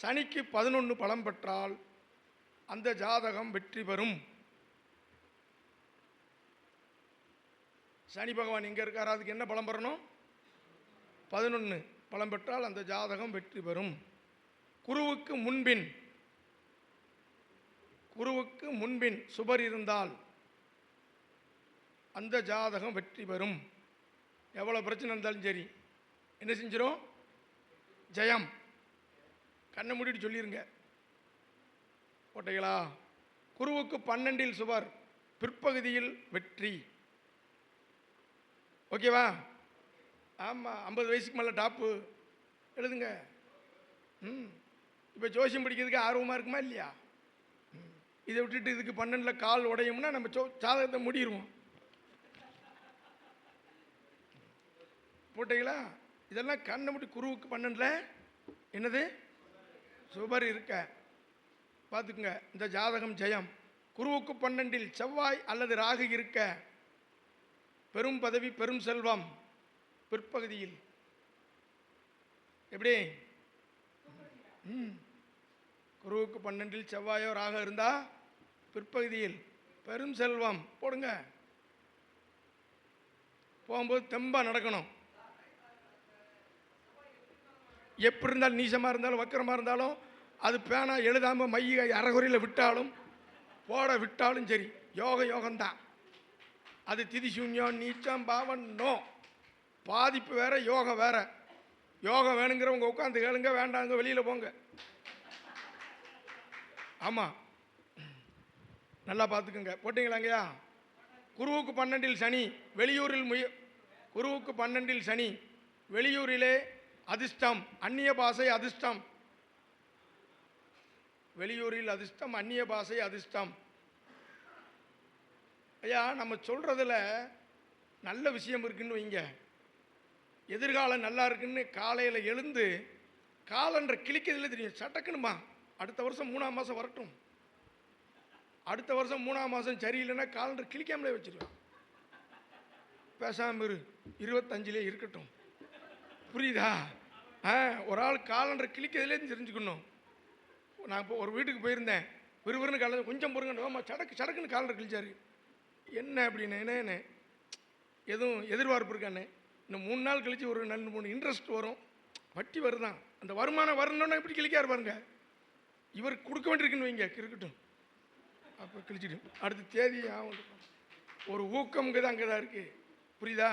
சனிக்கு பதினொன்று பலம் பெற்றால் அந்த ஜாதகம் வெற்றி பெறும். சனி பகவான் இங்கே இருக்கார்? அதுக்கு என்ன பலம் பெறணும்? பதினொன்று பலம் பெற்றால் அந்த ஜாதகம் வெற்றி பெறும். குருவுக்கு முன்பின் குருவுக்கு முன்பின் சுபர் இருந்தால் அந்த ஜாதகம் வெற்றி பெறும். எவ்வளோ பிரச்சனை இருந்தாலும் சரி என்ன செஞ்சிடும் ஜெயம். கண்ணை மூடிட்டு சொல்லிருங்க. போட்டீங்களா குருவுக்கு பன்னெண்டில் சுவர் பிற்பகுதியில் வெற்றி. ஓகேவா? ஆமாம் ஐம்பது வயசுக்கு மேலே டாப்பு. எழுதுங்க. ம். இப்போ ஜோசியம் படிக்கிறதுக்கு ஆர்வமாக இருக்குமா இல்லையா? இதை விட்டுட்டு இதுக்கு பன்னெண்டில் கால் உடையும்னா நம்ம சோ ஜாதகத்தை முடிடுவோம் போட்டீங்களா இதெல்லாம் கண்ணை முட்டி குருவுக்கு பன்னெண்டில் என்னது? சுபர் இருக்க. பார்த்துக்குங்க. இந்த ஜாதகம் ஜெயம். குருவுக்கு பன்னெண்டில் செவ்வாய் அல்லது ராகு இருக்க. பெரும் பதவி பெரும் செல்வம். பிற்பகுதியில். எப்படி? ம். குருவுக்கு பன்னெண்டில் செவ்வாயோ ராக இருந்தால் பிற்பகுதியில். பெரும் செல்வம். போடுங்க. போகும்போது தெம்பாக நடக்கணும். எப்படி இருந்தாலும் நீசமாக இருந்தாலும் வக்கரமாக இருந்தாலும் அது பேனா எழுதாமல் மைய அறகுறையில் விட்டாலும் போட விட்டாலும் சரி யோக யோகம்தான். அது திதிசூன்யம் நீச்சம் பாவன் நோ. பாதிப்பு வேறு யோகம் வேற. யோகம் வேணுங்கிறவங்க உட்காந்து கேளுங்க வேண்டாங்க வெளியில் போங்க. ஆமாம் நல்லா பார்த்துக்குங்க. போட்டிங்களாங்கய்யா குருவுக்கு பன்னெண்டில் சனி வெளியூரில் முய குருவுக்கு பன்னெண்டில் சனி வெளியூரிலே அதிர்ஷ்டம் அந்நிய பாஷை அதிர்ஷ்டம். வெளியூரில் அதிர்ஷ்டம் அந்நிய பாஷை அதிர்ஷ்டம். ஐயா நம்ம சொல்கிறதுல நல்ல விஷயம் இருக்குன்னு வைங்க. எதிர்காலம் நல்லா இருக்குன்னு காலையில் எழுந்து காலன்ற கிழிக்கிறதுல தெரியும். சட்டக்குனுமா அடுத்த வருஷம் மூணாம் மாதம் வரட்டும். அடுத்த வருஷம் மூணாம் மாதம் சரியில்லைன்னா காலண்டர் கிழிக்காமலே வச்சிருவேன். பேசாமல் இரு. இருபத்தஞ்சிலே இருக்கட்டும். புரியுதா? ஒரு ஆள் காலண்டர் கிளிக்கிறதுலேருந்து தெரிஞ்சுக்கணும். நான் இப்போ ஒரு வீட்டுக்கு போயிருந்தேன். விறுவிறுன்னு காலண்டர் கொஞ்சம் பொறுங்க சடக்கு சடக்குன்னு காலண்டர் கிழிச்சாரு. என்ன அப்படின்னு என்ன எதுவும் எதிர்பார்ப்பு இருக்கானே இன்னும் மூணு நாள் கழித்து ஒரு ரெண்டு மூணு இன்ட்ரெஸ்ட் வரும். வட்டி வருதான். அந்த வருமானம் வரணுன்னா எப்படி கிழிக்காரு பாருங்க. இவர் கொடுக்க வேண்டியிருக்குன்னு வைங்க இருக்கட்டும் அப்போ கிழிச்சிடும் அடுத்த தேதி ஆகும் ஒரு ஊக்கம் இங்கே தான் அங்கே தான் இருக்குது புரியுதா?